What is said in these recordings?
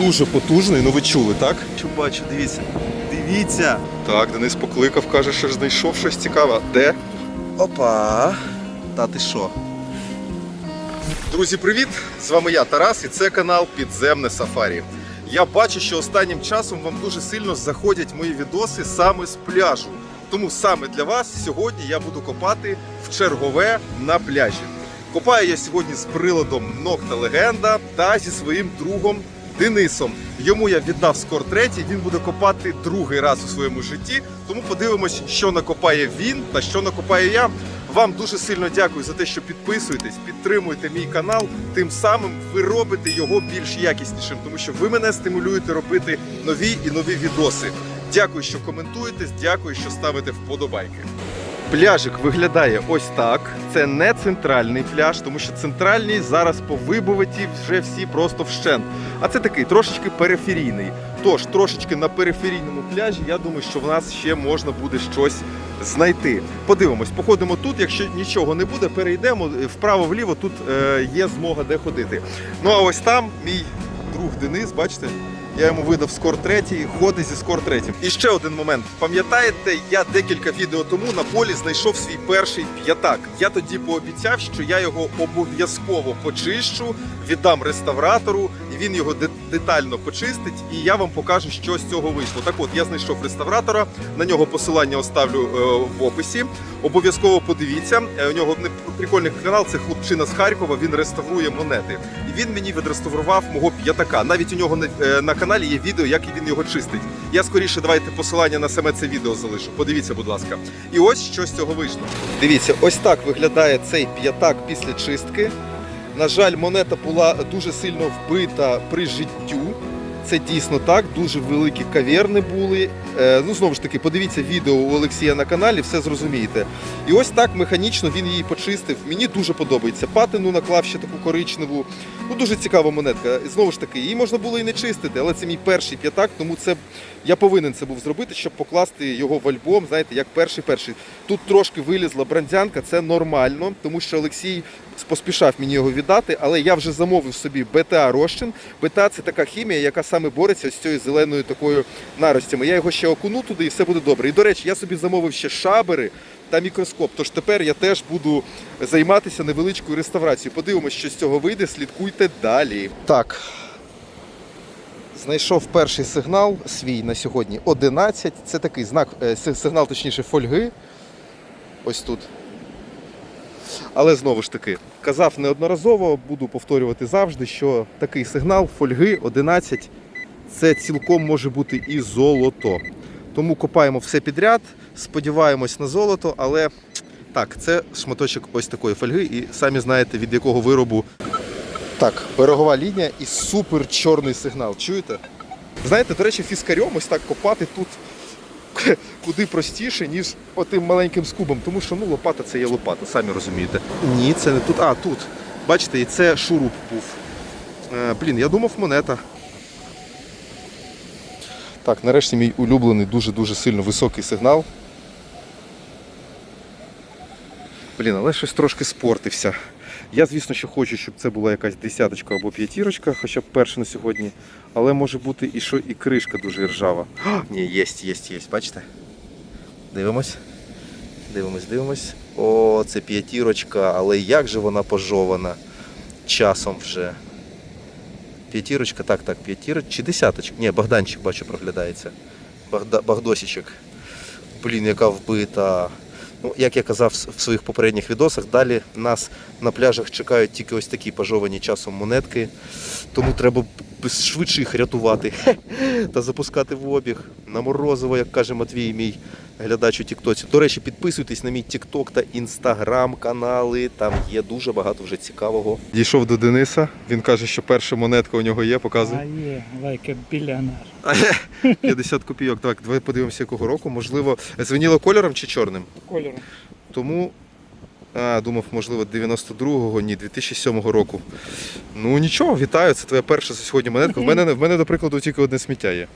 дуже потужний, ну ви чули, так? Що бачу, дивіться. Дивіться. Так, Денис покликав, каже, що знайшов щось цікаве. Де? Опа. Та ти що? Друзі, привіт! З вами я, Тарас, і це канал Підземне Сафарі. Я бачу, що останнім часом вам дуже сильно заходять мої відоси саме з пляжу. Тому саме для вас сьогодні я буду копати в чергове на пляжі. Копаю я сьогодні з приладом Нокта Легенда та зі своїм другом Денисом. Йому я віддав скор третій, він буде копати другий раз у своєму житті. Тому подивимось, що накопає він та що накопаю я. Вам дуже сильно дякую за те, що підписуєтесь, підтримуєте мій канал. Тим самим ви робите його більш якіснішим, тому що ви мене стимулюєте робити нові і нові відоси. Дякую, що коментуєте, дякую, що ставите вподобайки. Пляжик виглядає ось так. Це не центральний пляж, тому що центральний зараз повибуваті вже всі просто вщент. А це такий трошечки периферійний. Тож трошечки на периферійному пляжі, я думаю, що в нас ще можна буде щось знайти. Подивимось, походимо тут. Якщо нічого не буде, перейдемо вправо-вліво. Тут е, є змога де ходити. Ну а ось там мій друг Денис, бачите. Я йому видав скор третій, ходить зі скор третім. І ще один момент. Пам'ятаєте, я декілька відео тому на полі знайшов свій перший п'ятак. Я тоді пообіцяв, що я його обов'язково почищу, віддам реставратору, він його детально почистить. І я вам покажу, що з цього вийшло. Так от я знайшов реставратора. На нього посилання оставлю е, в описі. Обов'язково подивіться. Е, У нього прикольний канал. Це хлопчина з Харкова. Він реставрує монети. І він мені відреставрував мого п'ятака. Навіть у нього е, на каналі є відео, як він його чистить. Я скоріше давайте посилання на саме це відео залишу. Подивіться, будь ласка. І ось що з цього вийшло. Дивіться, ось так виглядає цей п'ятак після чистки. На жаль, монета була дуже сильно вбита при життю. Це дійсно так, дуже великі каверни були. Е, ну, знову ж таки, подивіться відео у Олексія на каналі, все зрозумієте. І ось так механічно він її почистив. Мені дуже подобається. Патину наклав ще таку коричневу. Ну, дуже цікава монетка. Знову ж таки, її можна було і не чистити, але це мій перший п'ятак, тому це я повинен це був зробити, щоб покласти його в альбом, знаєте, як перший перший. Тут трошки вилізла брандянка, це нормально, тому що Олексій поспішав мені його віддати, але я вже замовив собі БТА розчин. БТА це така хімія, яка саме бореться з цією зеленою такою наростями. Я його ще окуну туди і все буде добре. І до речі, я собі замовив ще шабери та мікроскоп. Тож тепер я теж буду займатися невеличкою реставрацією. Подивимося, що з цього вийде. Слідкуйте далі. Так. Знайшов перший сигнал свій на сьогодні 11. Це такий знак, е, сигнал, точніше, фольги. Ось тут. Але знову ж таки, казав неодноразово, буду повторювати завжди, що такий сигнал фольги 11 це цілком може бути і золото. Тому копаємо все підряд, сподіваємось на золото, але так, це шматочок ось такої фольги, і самі знаєте від якого виробу. Так, берегова лінія і супер чорний сигнал. Чуєте? Знаєте, до речі, фіскарем ось так копати тут куди простіше, ніж отим маленьким скубом, тому що ну, лопата це є лопата, самі розумієте. Ні, це не тут. А, тут. Бачите, і це шуруп був. Е, блін, я думав, монета. Так, нарешті мій улюблений дуже-дуже сильно високий сигнал. Блін, але щось трошки спортився. Я, звісно, що хочу, щоб це була якась десяточка або п'ятірочка, хоча б перша на сьогодні. Але може бути і що і кришка дуже ржава. А, ні, є, є, є, бачите? Дивимось. Дивимось, дивимось. О, це п'ятірочка, але як же вона пожована часом вже. П'ятірочка, так, так, п'ятірочка. Чи десяточка? Ні, Богданчик, бачу, проглядається. Багда, Богдосічок. Блін, яка вбита. Ну, як я казав в своїх попередніх відосах, далі нас на пляжах чекають тільки ось такі пожовані часом монетки. Тому треба швидше їх рятувати та запускати в обіг. На морозиво, як каже Матвій, мій глядач у Тіктоці. До речі, підписуйтесь на мій Тікток та Інстаграм канали. Там є дуже багато вже цікавого. Дійшов до Дениса. Він каже, що перша монетка у нього є, показує. А є, like a 50 копійок. Так, давай подивимося, якого року. Можливо, звеніло кольором чи чорним? Кольору. Тому. А, думав, можливо, 92-го, ні, 2007 року. Ну нічого, вітаю, це твоя перша за сьогодні монетка. В мене, в мене, до прикладу, тільки одне сміття є.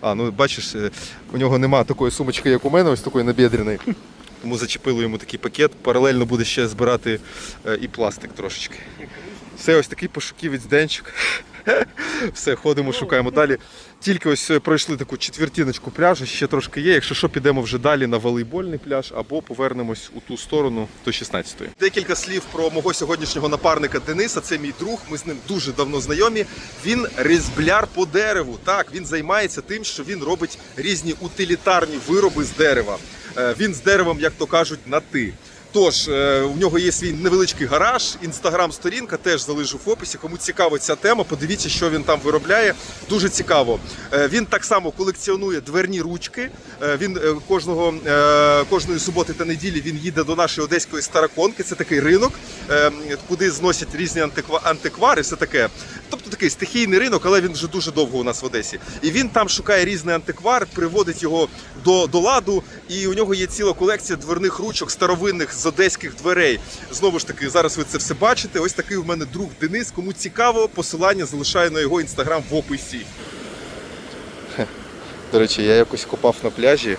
А, ну бачиш, е, у нього нема такої сумочки, як у мене, ось такої набєдряної. Тому зачепили йому такий пакет. Паралельно буде ще збирати е, і пластик трошечки. Все, ось такий пошуківець денчик. Все, ходимо, шукаємо далі. Тільки ось е, пройшли таку четвертіночку пляжу, ще трошки є. Якщо що, підемо вже далі на волейбольний пляж або повернемось у ту сторону до 16-ї. Декілька слів про мого сьогоднішнього напарника Дениса. Це мій друг. Ми з ним дуже давно знайомі. Він різбляр по дереву. Так, він займається тим, що він робить різні утилітарні вироби з дерева. Е, Він з деревом, як то кажуть, на ти. Тож е, у нього є свій невеличкий гараж, інстаграм-сторінка теж залишу в описі. Кому цікава ця тема, подивіться, що він там виробляє. Дуже цікаво. Е, Він так само колекціонує дверні ручки. Е, Він е, кожного е, кожної суботи та неділі він їде до нашої одеської староконки. Це такий ринок, е, куди зносять різні антиква- антиквари. Все таке. Тобто такий стихійний ринок, але він вже дуже довго у нас в Одесі. І він там шукає різний антиквар, приводить його до, до ладу. І у нього є ціла колекція дверних ручок старовинних з одеських дверей. Знову ж таки, зараз ви це все бачите. Ось такий у мене друг Денис. Кому цікаво, посилання залишаю на його інстаграм в описі. До речі, я якось копав на пляжі,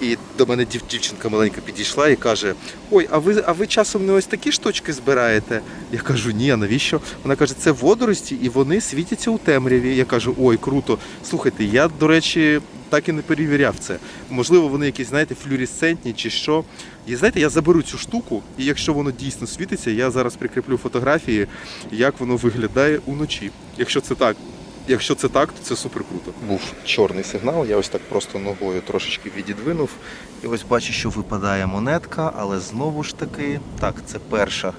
і до мене дів- дівчинка маленька підійшла і каже: Ой, а ви, а ви часом не ось такі штучки збираєте? Я кажу, ні, а навіщо? Вона каже, це водорості, і вони світяться у темряві. Я кажу, ой, круто. Слухайте, я, до речі, так і не перевіряв це. Можливо, вони якісь, знаєте, флюоресцентні чи що. І знаєте, я заберу цю штуку, і якщо воно дійсно світиться, я зараз прикріплю фотографії, як воно виглядає уночі. Якщо це так. Якщо це так, то це супер круто. Був чорний сигнал, я ось так просто ногою трошечки відідвинув. І ось бачу, що випадає монетка, але знову ж таки, так, це перша.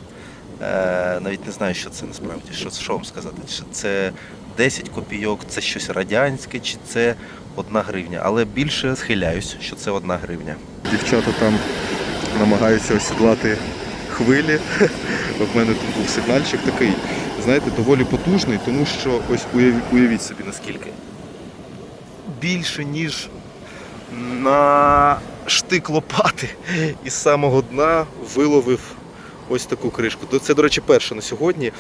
Е, навіть не знаю, що це насправді. Що, що вам сказати? Чи це 10 копійок, це щось радянське, чи це одна гривня. Але більше схиляюсь, що це одна гривня. Дівчата там намагаються осідлати хвилі. В мене тут був сигнальчик такий, знаєте, доволі потужний, тому що ось уяві- уявіть собі наскільки. Більше, ніж на штик лопати із самого дна виловив ось таку кришку. Це, до речі, перше на сьогодні.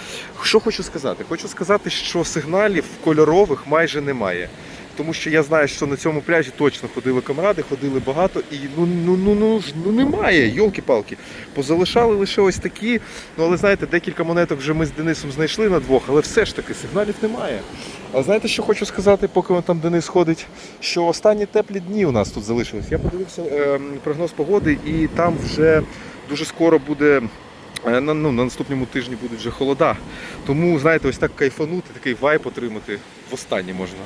Що хочу сказати? Хочу сказати, що сигналів кольорових майже немає. Тому що я знаю, що на цьому пляжі точно ходили камради, ходили багато, і ну ну ну ну ну немає, йолки-палки. Позалишали лише ось такі. Ну але знаєте, декілька монеток вже ми з Денисом знайшли на двох, але все ж таки сигналів немає. А знаєте, що хочу сказати, поки там Денис ходить? Що останні теплі дні у нас тут залишились. Я подивився е, прогноз погоди, і там вже дуже скоро буде. е, На, ну, на наступному тижні будуть вже холода. Тому, знаєте, ось так кайфанути, такий вайп отримати востаннє можна.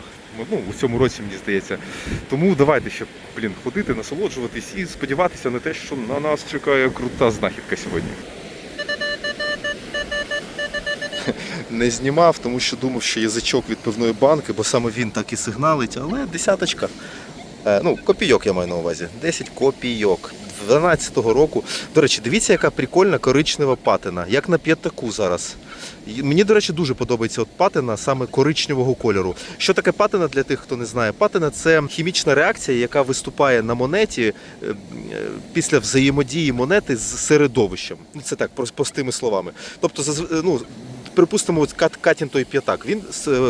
Ну, у цьому році, мені здається. Тому давайте ще, блін, ходити, насолоджуватись і сподіватися на те, що на нас чекає крута знахідка сьогодні. Не знімав, тому що думав, що язичок від пивної банки, бо саме він так і сигналить, але десяточка. Е, ну, копійок я маю на увазі. 10 копійок. 12-го року. До речі, дивіться, яка прикольна коричнева патина, як на п'ятаку зараз. Мені, до речі, дуже подобається от патина саме коричневого кольору. Що таке патина для тих, хто не знає? Патина це хімічна реакція, яка виступає на монеті е, е, після взаємодії монети з середовищем. Ну, це так, прос- простими словами. Тобто, зазв- ну, припустимо, от кат, Катін той п'ятак. Він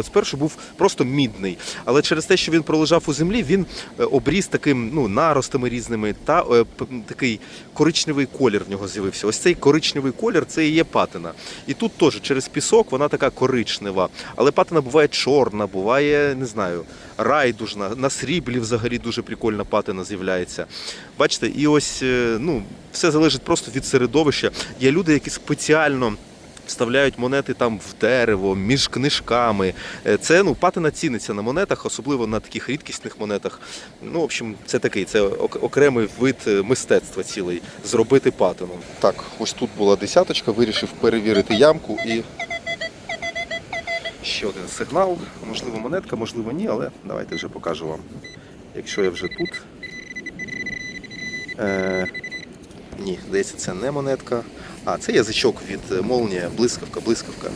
спершу був просто мідний, але через те, що він пролежав у землі, він е, обріз таким ну, наростами різними та е, такий коричневий колір в нього з'явився. Ось цей коричневий колір це і є патина. І тут теж через пісок вона така коричнева. Але патина буває чорна, буває, не знаю, райдужна. На сріблі взагалі дуже прикольна патина з'являється. Бачите, і ось е, ну, все залежить просто від середовища. Є люди, які спеціально. Вставляють монети там в дерево, між книжками. Е, Це ну патина ціниться на монетах, особливо на таких рідкісних монетах. Ну, в общем, це такий, це окремий вид е, мистецтва цілий зробити патину. Так, ось тут була десяточка, вирішив перевірити ямку і. Ще один сигнал. Можливо, монетка, можливо, ні, але давайте вже покажу вам. Якщо я вже тут. Е, ні, здається, це не монетка. А, це язичок від е, молнія, блискавка, блискавка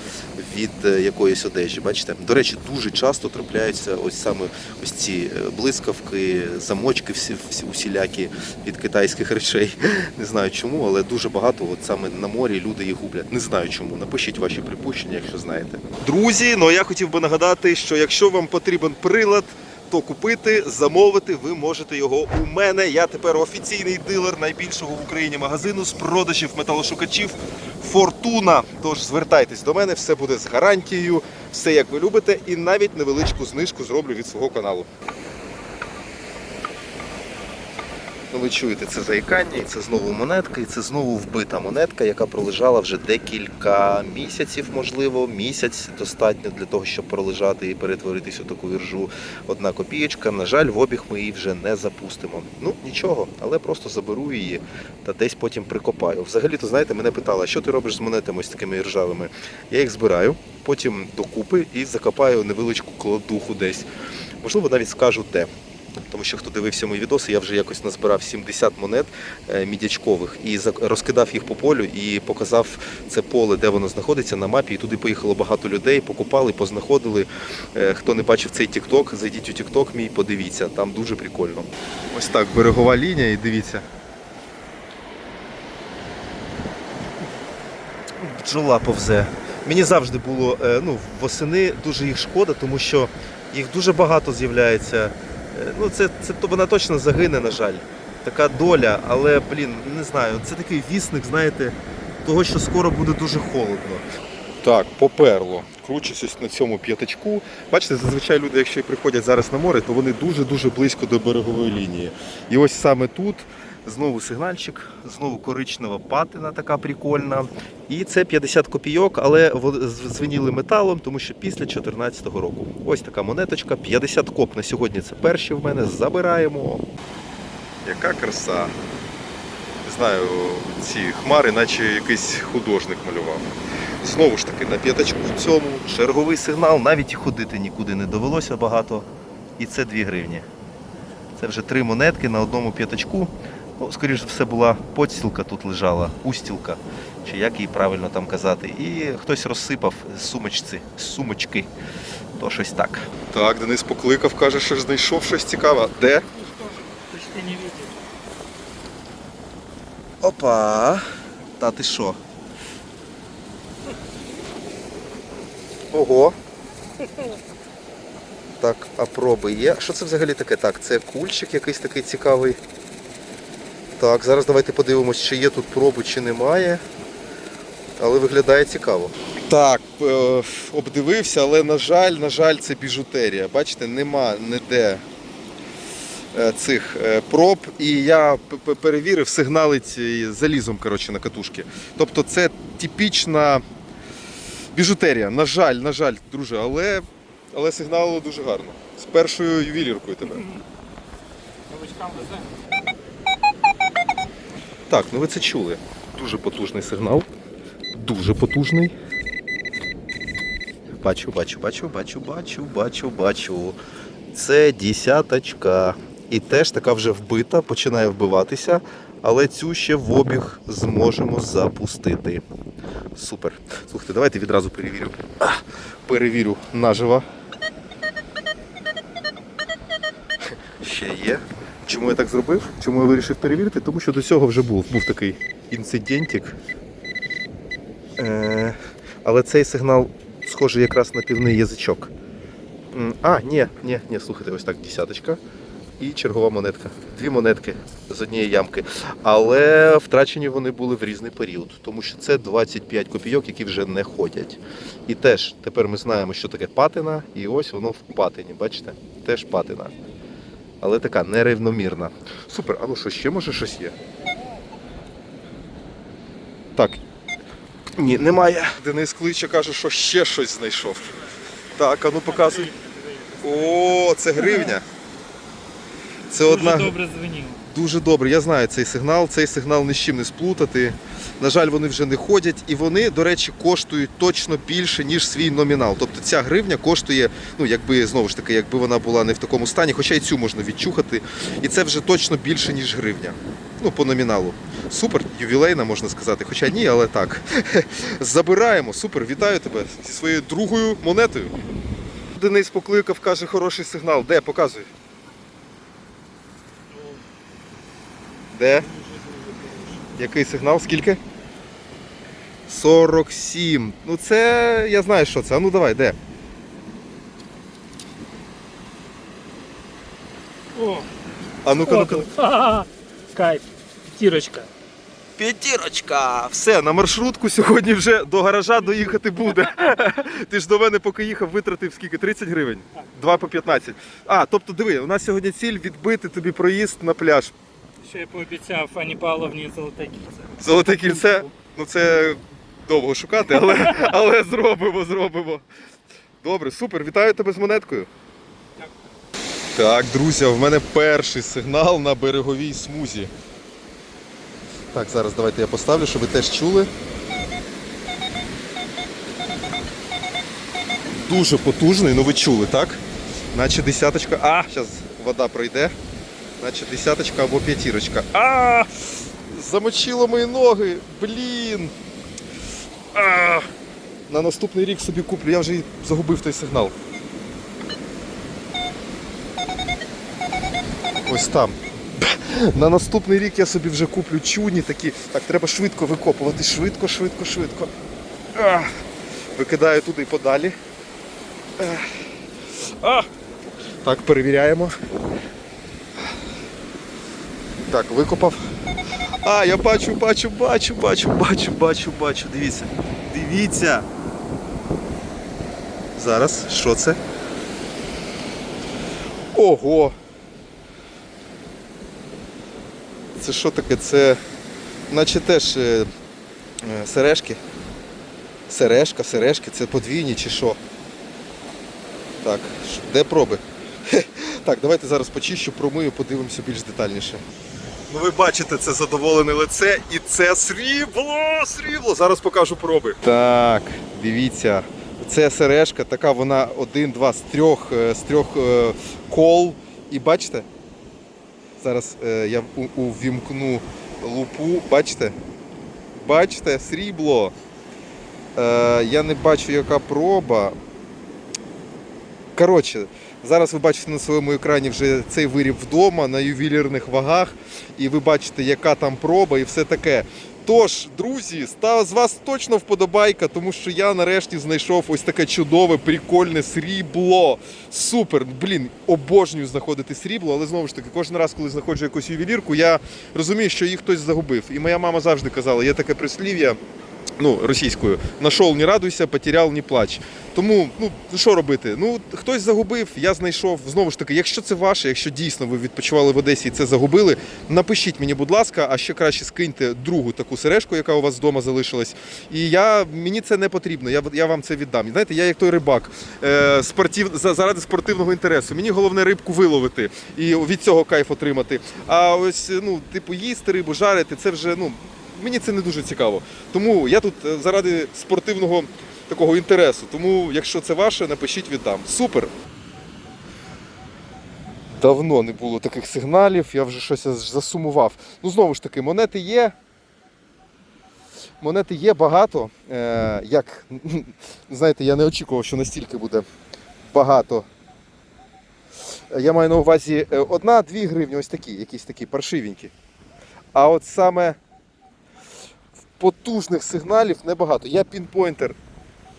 від е, якоїсь одежі. Бачите? До речі, дуже часто трапляються ось саме ось ці е, блискавки, замочки всі, всі усілякі від китайських речей. Не знаю чому, але дуже багато от саме на морі люди їх гублять. Не знаю чому. Напишіть ваші припущення, якщо знаєте. Друзі, ну я хотів би нагадати, що якщо вам потрібен прилад то купити, замовити ви можете його у мене. Я тепер офіційний дилер найбільшого в Україні магазину з продажів металошукачів Фортуна. Тож звертайтесь до мене, все буде з гарантією, все як ви любите, і навіть невеличку знижку зроблю від свого каналу. Ну, ви чуєте це заїкання, і це знову монетка, і це знову вбита монетка, яка пролежала вже декілька місяців, можливо, місяць достатньо для того, щоб пролежати і перетворитись у таку віржу. Одна копієчка. На жаль, в обіг ми її вже не запустимо. Ну нічого, але просто заберу її та десь потім прикопаю. Взагалі, то знаєте, мене питали, що ти робиш з монетами з такими ржавими? Я їх збираю, потім докупи і закопаю невеличку кладуху десь. Можливо, навіть скажу де. Тому що хто дивився мої відоси, я вже якось назбирав 70 монет е, мідячкових і розкидав їх по полю і показав це поле, де воно знаходиться на мапі. І туди поїхало багато людей, покупали, познаходили. Е, Хто не бачив цей TikTok, зайдіть у TikTok мій, подивіться, там дуже прикольно. Ось так, берегова лінія, і дивіться. Бджола повзе. Мені завжди було е, ну, восени дуже їх шкода, тому що їх дуже багато з'являється. Ну, це, це вона точно загине, на жаль. Така доля, але, блін, не знаю, це такий вісник, знаєте, того, що скоро буде дуже холодно. Так, поперло. Кручусь на цьому п'ятачку. Бачите, зазвичай люди, якщо приходять зараз на море, то вони дуже-дуже близько до берегової лінії. І ось саме тут Знову сигнальчик, знову коричнева патина така прикольна. І це 50 копійок, але звеніли металом, тому що після 2014 року. Ось така монеточка, 50 коп на сьогодні це перші в мене. Забираємо. яка краса. Не знаю, ці хмари, наче якийсь художник малював. Знову ж таки, на п'ятачку цьому. Черговий сигнал, навіть і ходити нікуди не довелося багато. І це 2 гривні. Це вже три монетки на одному п'ятачку. Ну, скоріш за все, була подстілка тут лежала, устілка, чи як її правильно там казати. І хтось розсипав з сумочці, з сумочки. То щось так. Так, Денис покликав, каже, що знайшов щось цікаве. Де? Почти не видел. Опа! Та ти що? Ого. Так, а проби є. Що це взагалі таке? Так, це кульчик якийсь такий цікавий. Так, зараз давайте подивимось, чи є тут проби, чи немає. Але виглядає цікаво. Так, е, обдивився, але на жаль, на жаль, це біжутерія. Бачите, нема ніде е, цих е, проб. І я перевірив, сигналить залізом коротше, на катушки. Тобто це типічна біжутерія. На жаль, на жаль, друже, але, але сигналило дуже гарно. З першою ювеліркою тебе. Новичкам везе. Так, ну ви це чули. Дуже потужний сигнал. Дуже потужний. Бачу, бачу, бачу, бачу, бачу, бачу, бачу. Це десяточка. І теж така вже вбита, починає вбиватися, але цю ще в обіг зможемо запустити. Супер. Слухайте, давайте відразу перевірю. Перевірю наживо. Ще є. Чому я так зробив? Чому я вирішив перевірити? Тому що до цього вже був, був такий інцидентик. Е, але цей сигнал схожий якраз на півний язичок. А, ні, ні, ні, слухайте, ось так, десяточка. І чергова монетка. Дві монетки з однієї ямки. Але втрачені вони були в різний період, тому що це 25 копійок, які вже не ходять. І теж тепер ми знаємо, що таке патина, і ось воно в патині, бачите? Теж патина. Але така нерівномірна. Супер, а ну що, ще може щось є? Так, Ні, немає. Денис кличе, каже, що ще щось знайшов. Так, а ну показуй. О, це гривня. Це Дуже одна добре звеніло. Дуже добре. Я знаю цей сигнал. Цей сигнал ні з чим не сплутати. На жаль, вони вже не ходять, і вони, до речі, коштують точно більше, ніж свій номінал. Тобто ця гривня коштує, ну якби знову ж таки, якби вона була не в такому стані, хоча і цю можна відчухати. І це вже точно більше, ніж гривня. Ну, по номіналу. Супер, ювілейна, можна сказати. Хоча ні, але так. Забираємо. Супер, вітаю тебе зі своєю другою монетою. Денис покликав, каже, хороший сигнал. Де? Показуй. Де? Який сигнал? Скільки? 47. Ну це я знаю, що це. А ну давай, де? О, А ну-ка, ну-ка. сходу. Кайф. П'ятірочка. П'ятірочка! Все, на маршрутку сьогодні вже до гаража доїхати буде. Ти ж до мене, поки їхав, витратив скільки? 30 гривень? Два по 15. А, тобто диви, у нас сьогодні ціль відбити тобі проїзд на пляж. Ще я пообіцяв Ані Павловні золоте кільце. Золоте кільце, ну це довго шукати, але, але зробимо, зробимо. Добре, супер, вітаю тебе з монеткою. Так, друзі, в мене перший сигнал на береговій смузі. Так, зараз давайте я поставлю, щоб ви теж чули. Дуже потужний, ну ви чули, так? Наче десяточка. А, зараз вода пройде. Наче десяточка або п'ятірочка. А! Замочило мої ноги. Блін. А! На наступний рік собі куплю. Я вже загубив той сигнал. Ось там. На наступний рік я собі вже куплю чуні такі. Так, треба швидко викопувати. Швидко, швидко, швидко. А! Викидаю туди подалі. Ех. А! Так, перевіряємо. Так, викопав. А, я бачу, бачу, бачу, бачу, бачу, бачу, бачу. Дивіться. Дивіться. Зараз, що це? Ого! Це що таке? Це наче теж е, е, сережки. Сережка, сережки, це подвійні чи що? Так, де проби? Так, давайте зараз почищу, промию, подивимося більш детальніше. Ну ви бачите це задоволене лице і це срібло, срібло. Зараз покажу проби. Так, дивіться. Це сережка, така вона один, два з трьох, е, з трьох е, кол. І бачите? Зараз е, я увімкну лупу. Бачите? Бачите, срібло. Е, я не бачу, яка проба. Коротше, зараз ви бачите на своєму екрані вже цей виріб вдома на ювелірних вагах, і ви бачите, яка там проба і все таке. Тож, друзі, з вас точно вподобайка, тому що я нарешті знайшов ось таке чудове, прикольне срібло. Супер! Блін, обожнюю знаходити срібло, але знову ж таки, кожен раз, коли знаходжу якусь ювелірку, я розумію, що її хтось загубив. І моя мама завжди казала, є таке прислів'я ну, російською, нашов, не радуйся, потеряв, не плач. Тому, ну, що робити? Ну, хтось загубив, я знайшов. Знову ж таки, якщо це ваше, якщо дійсно ви відпочивали в Одесі і це загубили, напишіть мені, будь ласка, а ще краще скиньте другу таку сережку, яка у вас вдома залишилась. І я, мені це не потрібно, я, я вам це віддам. Знаєте, я як той рибак, е, спортив, за- заради спортивного інтересу. Мені головне рибку виловити і від цього кайф отримати. А ось, ну, типу, їсти рибу, жарити, це вже, ну, мені це не дуже цікаво. Тому я тут е, заради спортивного такого інтересу. Тому, якщо це ваше, напишіть віддам. Супер! Давно не було таких сигналів, я вже щось засумував. Ну, знову ж таки, монети є. Монети є багато. Е, як, знаєте, я не очікував, що настільки буде багато. Е, Я маю на увазі е, одна-дві гривні, ось такі, якісь такі паршивенькі. А от саме потужних сигналів небагато. Я пінпойнтер.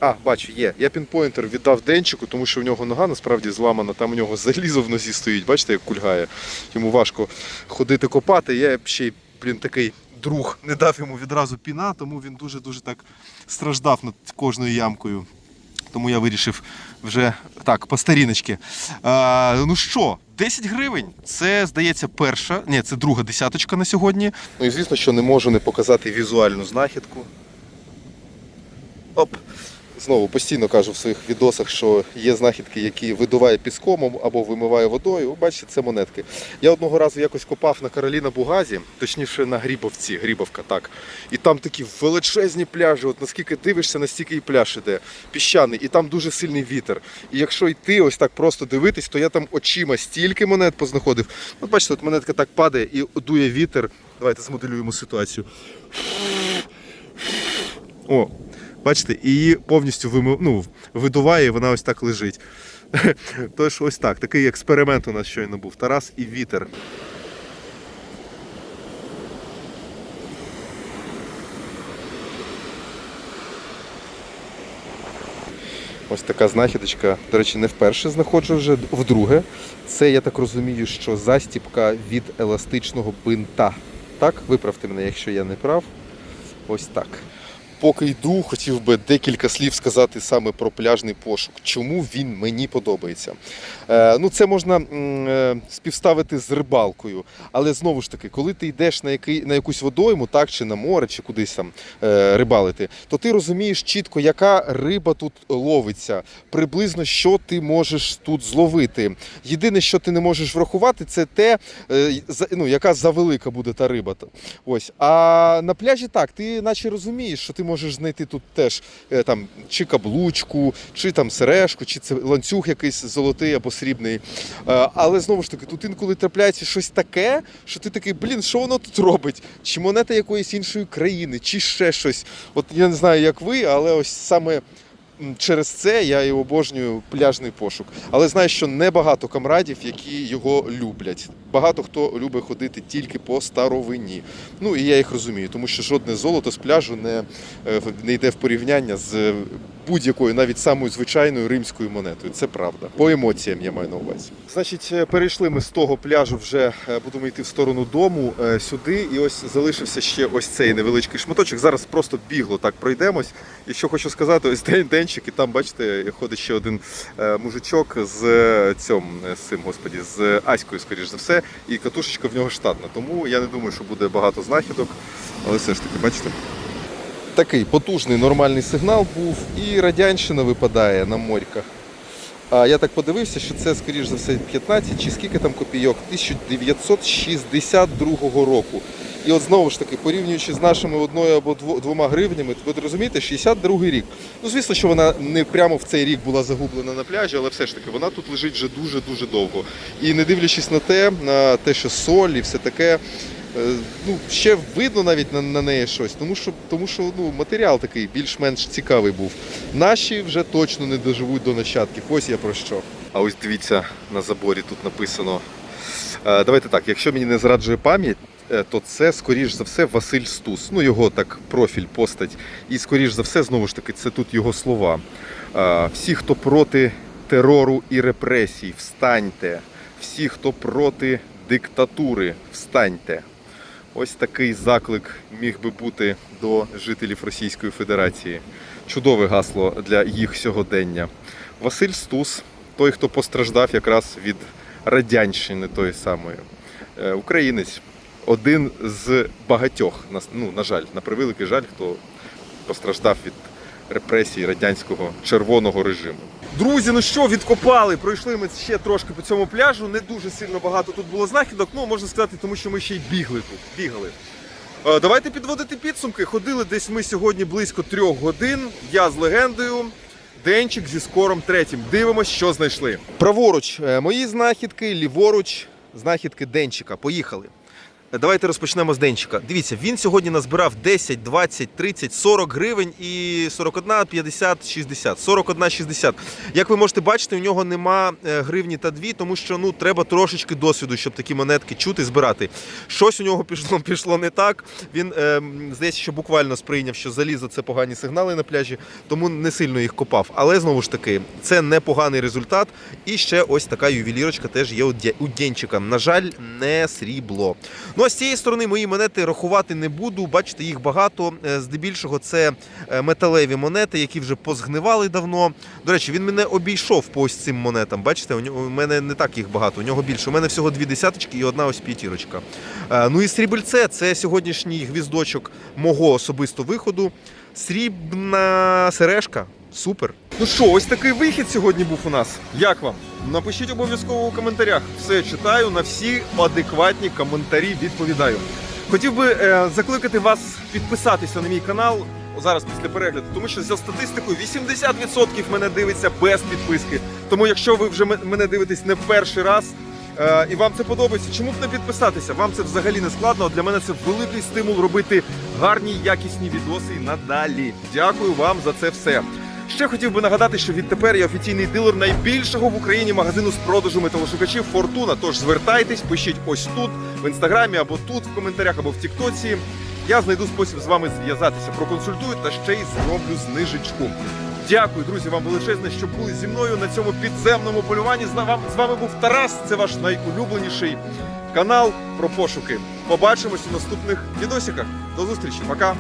А, бачу, є. Я пінпойнтер віддав денчику, тому що в нього нога насправді зламана, там у нього залізо в нозі стоїть, бачите, як кульгає. Йому важко ходити копати. Я ще й, блін, такий друг не дав йому відразу піна, тому він дуже-дуже так страждав над кожною ямкою. Тому я вирішив вже так, по старіночки. А, ну що, 10 гривень. Це, здається, перша, ні, це друга десяточка на сьогодні. Ну і звісно, що не можу не показати візуальну знахідку. Оп. Знову постійно кажу в своїх відосах, що є знахідки, які видуває піском або вимиває водою. Бачите, це монетки. Я одного разу якось копав на Кароліна Бугазі, точніше на Грібовці, Грібовка, так. І там такі величезні пляжі. От наскільки дивишся, настільки і пляж іде. Піщаний, і там дуже сильний вітер. І якщо йти ось так просто дивитись, то я там очима стільки монет познаходив. От бачите, от монетка так падає і дує вітер. Давайте змоделюємо ситуацію. О, бачите, її повністю вими... ну, видуває, і вона ось так лежить. Тож ось так, такий експеримент у нас щойно був. Тарас і вітер. Ось така знахідочка. До речі, не вперше знаходжу вже вдруге. Це я так розумію, що застіпка від еластичного бинта. Так, виправте мене, якщо я не прав. Ось так. Поки йду, хотів би декілька слів сказати саме про пляжний пошук. Чому він мені подобається? Е, ну, це можна е, співставити з рибалкою. Але знову ж таки, коли ти йдеш на, який, на якусь водойму, так, чи на море, чи кудись там е, рибалити, то ти розумієш чітко, яка риба тут ловиться, приблизно що ти можеш тут зловити. Єдине, що ти не можеш врахувати, це те, ну, яка завелика буде та риба. Ось. А на пляжі так, ти наче розумієш, що ти можеш знайти тут теж е, там, чи каблучку, чи там сережку, чи це ланцюг якийсь золотий або срібний. Е, Але знову ж таки, тут інколи трапляється щось таке, що ти такий, блін, що воно тут робить? Чи монета якоїсь іншої країни, чи ще щось. От я не знаю, як ви, але ось саме. Через це я і обожнюю пляжний пошук. Але знаю, що небагато камрадів, які його люблять. Багато хто любить ходити тільки по старовині. Ну і я їх розумію, тому що жодне золото з пляжу не, е, не йде в порівняння з будь-якою, навіть самою звичайною римською монетою. Це правда. По емоціям я маю на увазі. Значить, е, перейшли ми з того пляжу, вже е, будемо йти в сторону дому е, сюди. І ось залишився ще ось цей невеличкий шматочок. Зараз просто бігло так пройдемось. І що хочу сказати, ось день денчик, і там, бачите, ходить ще один мужичок з е, з цим, господі, з Аською, скоріш за все, і катушечка в нього штатна. Тому я не думаю, що буде багато знахідок. Але все ж таки, бачите. Такий потужний нормальний сигнал був, і радянщина випадає на морьках. А я так подивився, що це, скоріш за все, 15 чи скільки там копійок 1962 року. І от знову ж таки, порівнюючи з нашими одною або дво- двома гривнями, ви розумієте, 62 рік. Ну, звісно, що вона не прямо в цей рік була загублена на пляжі, але все ж таки вона тут лежить вже дуже-дуже довго. І не дивлячись на те, на те, що соль і все таке, ну, ще видно навіть на, на неї щось, тому що, тому що ну, матеріал такий більш-менш цікавий був. Наші вже точно не доживуть до нащадків. Ось я про що. А ось дивіться, на заборі тут написано. Е, Давайте так, якщо мені не зраджує пам'ять, е, то це, скоріш за все, Василь Стус. Ну, його так профіль, постать. І, скоріш за все, знову ж таки, це тут його слова. Е, Всі, хто проти терору і репресій, встаньте. Всі, хто проти диктатури, встаньте. Ось такий заклик міг би бути до жителів Російської Федерації. Чудове гасло для їх сьогодення. Василь Стус, той, хто постраждав якраз від радянщини тої самої. Е, Українець, один з багатьох, ну, на жаль, на превеликий жаль, хто постраждав від репресій радянського червоного режиму. Друзі, ну що, відкопали? Пройшли ми ще трошки по цьому пляжу. Не дуже сильно багато тут було знахідок. Ну, можна сказати, тому що ми ще й бігли тут. Бігали. Е, Давайте підводити підсумки. Ходили десь ми сьогодні близько трьох годин. Я з легендою. Денчик зі скором третім. Дивимось, що знайшли. Праворуч е, мої знахідки, ліворуч знахідки Денчика. Поїхали. Давайте розпочнемо з Денчика. Дивіться, він сьогодні назбирав 10, 20, 30, 40 гривень і 41, 50, 60. 41, 60. Як ви можете бачити, у нього нема е, гривні та дві, тому що ну треба трошечки досвіду, щоб такі монетки чути, збирати. Щось у нього пішло, пішло не так. Він е, здається, що буквально сприйняв, що залізо це погані сигнали на пляжі, тому не сильно їх копав. Але знову ж таки, це непоганий результат. І ще ось така ювелірочка теж є у Денчика. На жаль, не срібло. Ну а з цієї сторони мої монети рахувати не буду. Бачите, їх багато. Е, Здебільшого це е, металеві монети, які вже позгнивали давно. До речі, він мене обійшов по ось цим монетам. Бачите, у мене не так їх багато. У нього більше. У мене всього дві десяточки і одна ось п'ятірочка. Е, Ну і срібельце це сьогоднішній гвіздочок мого особисто виходу. Срібна сережка. Супер. Ну що, ось такий вихід сьогодні був у нас. Як вам? Напишіть обов'язково у коментарях. Все читаю, на всі адекватні коментарі відповідаю. Хотів би е, закликати вас підписатися на мій канал зараз після перегляду, тому що за статистикою 80% мене дивиться без підписки. Тому якщо ви вже мене дивитесь не перший раз. е, І вам це подобається. Чому б не підписатися? Вам це взагалі не складно. Для мене це великий стимул робити гарні якісні відоси і надалі. Дякую вам за це все. Ще хотів би нагадати, що відтепер я офіційний дилер найбільшого в Україні магазину з продажу металошукачів Фортуна. Тож звертайтесь, пишіть ось тут, в інстаграмі або тут, в коментарях, або в Тіктоці. Я знайду спосіб з вами зв'язатися, проконсультую та ще й зроблю знижечку. Дякую, друзі, вам величезне, що були зі мною на цьому підземному полюванні. З вами, був Тарас. Це ваш найулюбленіший канал про пошуки. Побачимось у наступних відосиках. До зустрічі, пока.